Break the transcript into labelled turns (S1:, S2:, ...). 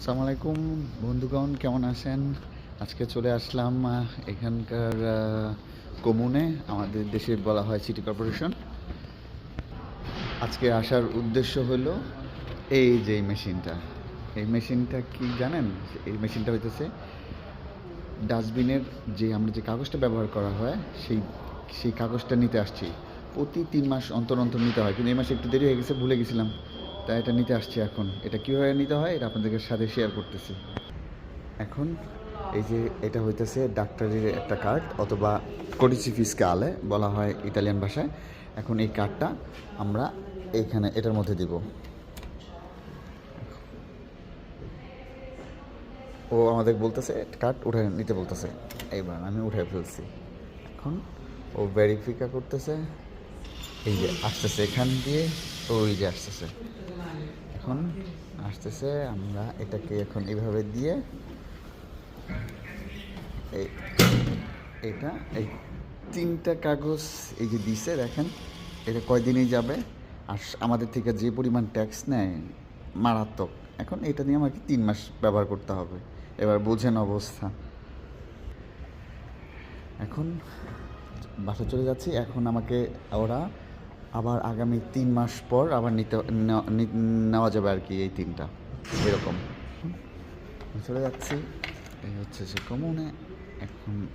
S1: আসসালামু আলাইকুম বন্ধুগণ, কেমন আছেন? আজকে চলে আসলাম এখানকার কমুনে, আমাদের দেশে বলা হয় সিটি কর্পোরেশন। আজকে আসার উদ্দেশ্য হলো এই যে মেশিনটা। এই মেশিনটা কি জানেন? এই মেশিনটা হইতেছে ডাস্টবিনের যে আমরা যে কাগজটা ব্যবহার করা হয়, সেই সেই কাগজটা নিতে আসছি। প্রতি তিন মাস অন্তর অন্তর নিতে হয়, কিন্তু এই মাসে একটু দেরি হয়ে গেছে, ভুলে গেছিলাম। তাই এটা নিতে আসছি এখন। এটা কীভাবে নিতে হয় এটা আপনাদের সাথে শেয়ার করতেছি। এখন এই যে এটা হইতেছে ডাক্তারের একটা কার্ড অথবা কডিসি আলে, বলা হয় ইতালিয়ান ভাষায়। এখন এই কার্ডটা আমরা এইখানে এটার মধ্যে দিব। ও আমাদের বলতেছে কার্ড উঠে নিতে বলতেছে। এইবার আমি উঠে ফেলছি। এখন ও ভেরিফিকা করতেছে। এই যে আসতেছে এখান দিয়ে, ও ওই যে আসতেছে। এখন আসতেছে, আমরা এটাকে এখন এইভাবে দিয়ে এটা, এই তিনটা কাগজ এই যে দিছে, দেখেন, এটা কয়দিনেই যাবে? আর আমাদের থেকে যে পরিমাণ ট্যাক্স নেয়, মারাত্মক। এখন এটা নিয়ে আমাকে তিন মাস ব্যবহার করতে হবে। এবার বোঝেন অবস্থা। এখন বাসা চলে যাচ্ছি। এখন আমাকে ওরা আবার আগামী তিন মাস পর আবার নিতে নেওয়া- যাবে আর কি এই তিনটা। এরকম। চলে যাচ্ছি। এই হচ্ছে যে কমনে। এখন